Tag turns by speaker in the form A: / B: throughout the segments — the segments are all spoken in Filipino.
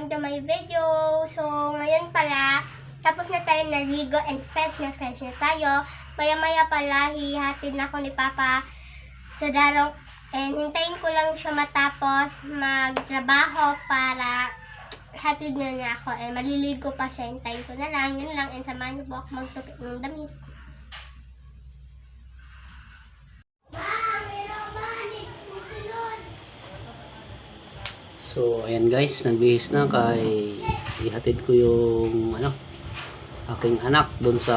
A: welcome to my video. So, ngayon pala, tapos na tayo naligo and fresh na fresh na tayo. Maya-maya pala, hihatid na ako ni Papa sa darong and hintayin ko lang siya matapos magtrabaho para hatid na niya ako. And maliligo pa siya, hintayin ko na lang. Yun lang, and samahan niyo po ako magtupit ng damit.
B: So, ayan guys, nagbihis na kay ihatid ko yung ano, aking anak doon sa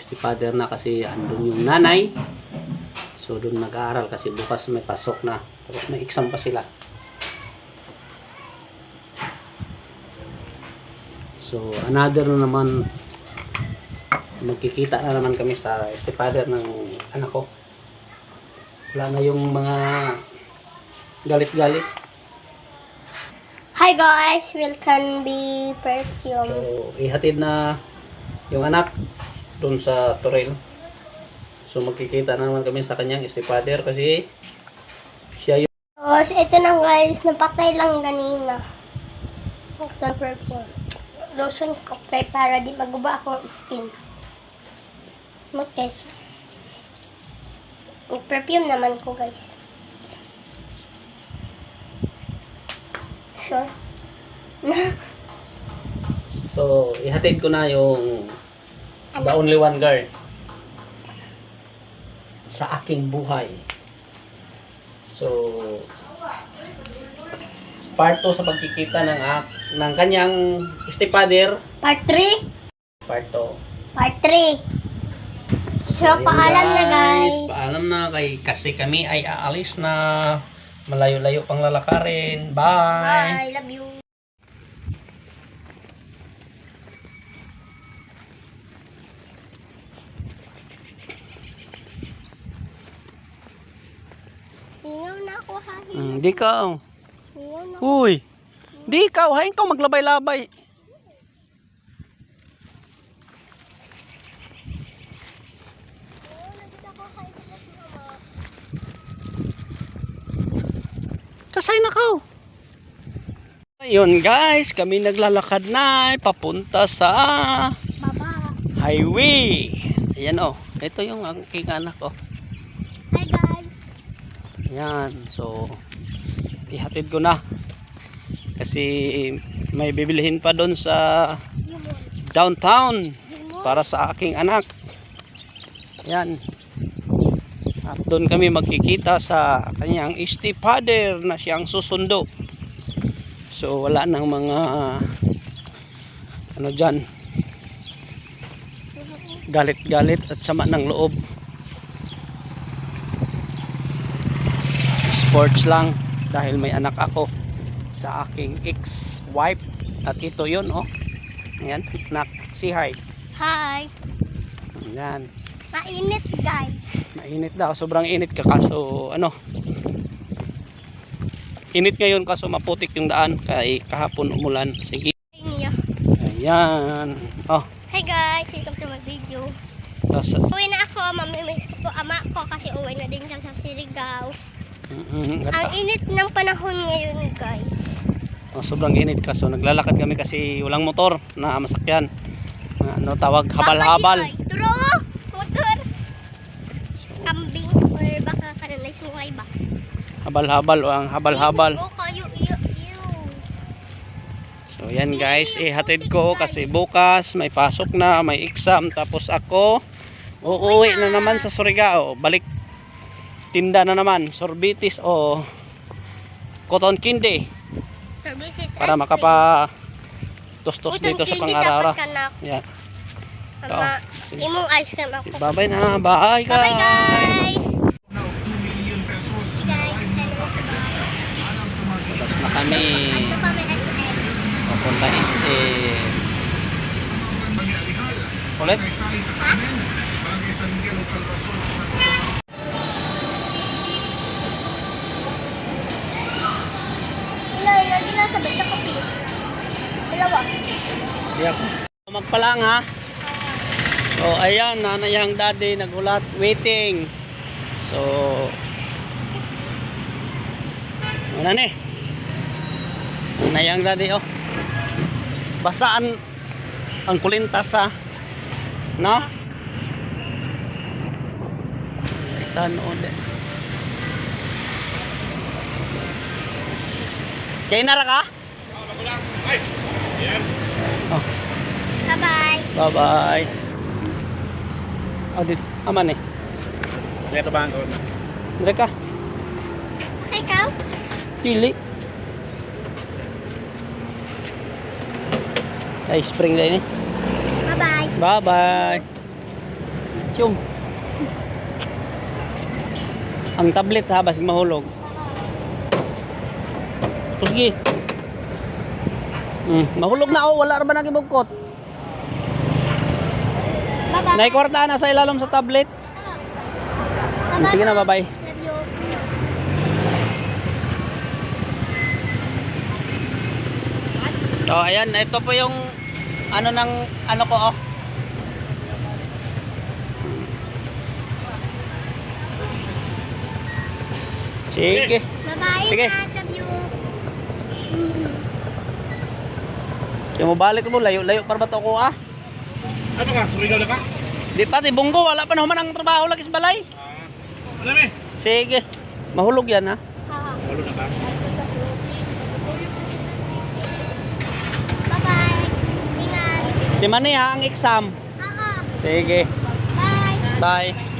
B: stepfather na kasi andun yung nanay. So, doon nag-aaral kasi bukas may pasok na. Tapos may exam pa sila. So, another na naman magkikita na naman kami sa stepfather ng anak ko. Wala na yung mga galit-galit.
A: Hi guys, welcome be perfume.
B: So, ihatid na yung anak doon sa Toril. So, magkikita na naman kami sa kanyang stepfather kasi siya yung
A: Tapos, ito na guys, napaktay lang kanina. Ito perfume. Lotion cocktail para di maguba akong skin. Okay. Yung perfume naman ko guys. Sure.
B: So, ihatid ko na yung the only one girl sa aking buhay. So, part 2 sa pagkikita ng ak ng kanyang stepfather,
A: Part 3?
B: part 2.
A: Part 3. So,
B: ayun,
A: paalam na guys.
B: Paalam na kay kasi kami ay aalis na malayo-layo pang lalakarin. Bye.
A: Bye, love you. Hingaw na ako ha.
B: Mm, di ka. Uy. Di ka, hay ka maglabay-labay. Kasay na ka. Ayun guys, kami naglalakad na papunta sa
A: Baba.
B: highway. Ayan oh, ito yung aking anak oh.
A: Hi guys.
B: Ayan, so ihatid ko na. Kasi may bibilihin pa doon sa downtown para sa aking anak. Ayan. At doon kami magkikita sa kanyang stepfather na siyang susundo. So wala nang mga ano dyan galit-galit at sama ng loob. Sports lang dahil may anak ako sa aking ex-wife at ito yun oh. Ayan, nak, si hi.
A: Hi.
B: Ayan.
A: Mainit guys.
B: Mainit daw, sobrang init ka kaso ano Init ngayon kaso maputik yung daan kay kahapon umulan. Sige. Ayan. Oh,
A: Hi guys, welcome to my video.
B: tapos
A: Uwi na ako, mamimiss ko po ama ko kasi uwi na din siya sa Sirigaw.
B: mm,
A: Ang init ng panahon ngayon guys.
B: oh, sobrang init kaso naglalakad kami kasi walang motor na masakyan. Ano tawag habal-habal.
A: Turo! Kambing or baka kananay sungay ba?
B: Habal-habal o ang habal-habal. So yan guys, ihatid ko kasi bukas may pasok na, may exam tapos ako uuwi na naman sa Surigao. Balik tinda na naman, sorbitis o cotton candy para makapa tostos
A: cream.
B: dito sa pang-arara. Yan.
A: Ama,
B: Sige.
A: imong ice cream ako.
B: Bye-bye na. Bye guys.
A: Bye-bye guys!
C: Now, 2 million pesos
A: Hey guys, anyway sa bahay.
C: alang sa mga
B: Tapos na kami papunta is eh ulit.
C: San Miguel ug Salvason sa.
A: Ilan, lagi na kape. Dalawa.
B: Di ako. Magpalang ha. So ayan, nanay ang daddy nagulat waiting. So Ano ni? Nayang daddy oh. Basta ang kulintas ha. No? Saan ulit? Kaya nara ka? Oh,
A: Bye-bye.
B: bye-bye. Oh, dit. Aman eh.
C: Kaya ba ang?
B: Dire ka.
A: Ikaw?
B: Pili. Ay, spring na ini.
A: Bye-bye.
B: Bye-bye. Chum. Ang tablet ha, basig mahulog. Pusgi. Hmm, mahulog na ako, wala ra ba nagibugkot? Naikwarta na sa ilalom sa tablet. Sige na, bye-bye. So, ayan, ito po yung ano ng ano ko oh. Sige.
A: Bye-bye.
B: Sige. Yung mabalik mo, layo-layo para ba to ko ah?
C: Ano ka? Surigaw na ka?
B: Di pa, tibunggo, wala pa naman ang trabaho lagi sa balay.
C: Ano eh?
B: Sige. Mahulog yan ha.
A: Ah.
C: Walo na ka?
A: Bye-bye. Ingat.
B: Di man ha, ang exam.
A: Ah, ah.
B: Sige.
A: Bye.
B: Bye.